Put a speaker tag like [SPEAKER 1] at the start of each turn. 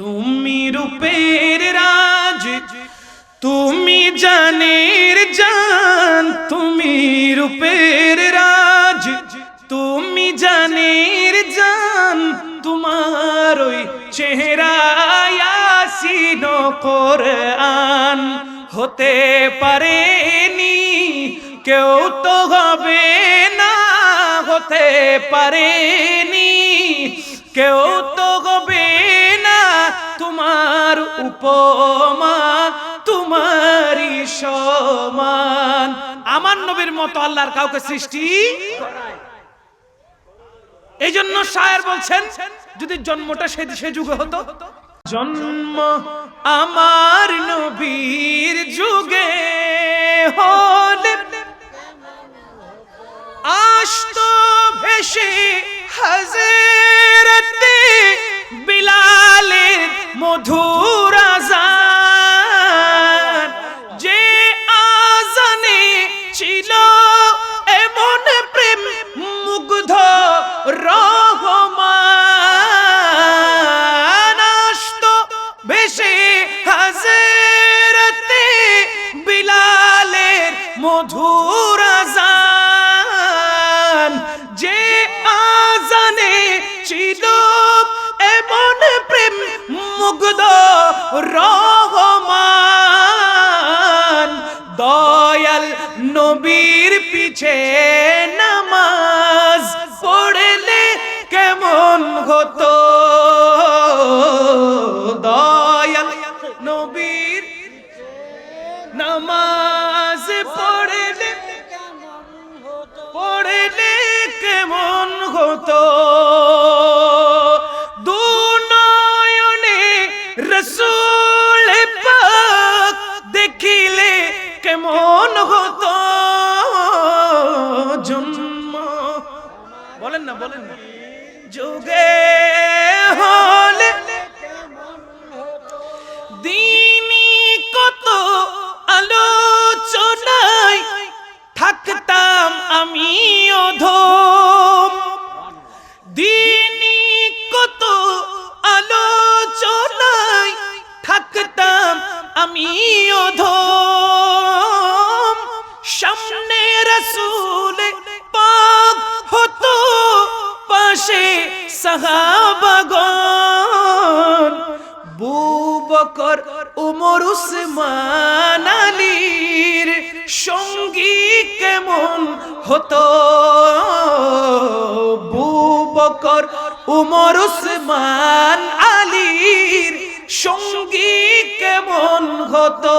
[SPEAKER 1] তুমি রূপের রাজ, তুমি জানের জান, তুমি রূপের রাজ, তুমি জানের জান, তোমার ওই চেহারা ইয়াসিন কোরআন হতে পারেনি, কেউ তো হবে না, হতে পারেনি, কেউ তো উপমা, তোমারই সমান। আমার নবীর মতো আল্লাহর কাউকে সৃষ্টি এই জন্য শায়ের বলছেন, যদি জন্মটা সে সে যুগে হতো। জন্ম আমার নবীর যুগে হলে আস্ত ভেসে হাজরতে বিলালের মধুর মধুর আজান। যে আজানে ছিল এমন প্রেম মুগ্ধ রহমান। দয়াল নবীর পিছে নামাজ বলেন না বলেন না। যুগে হলে সাহাবাগন বুবকর, উমর, উসমান আলীর সঙ্গী কেমন হতো? বুবকর, উমর, উসমান আলীর সঙ্গী কেমন হতো?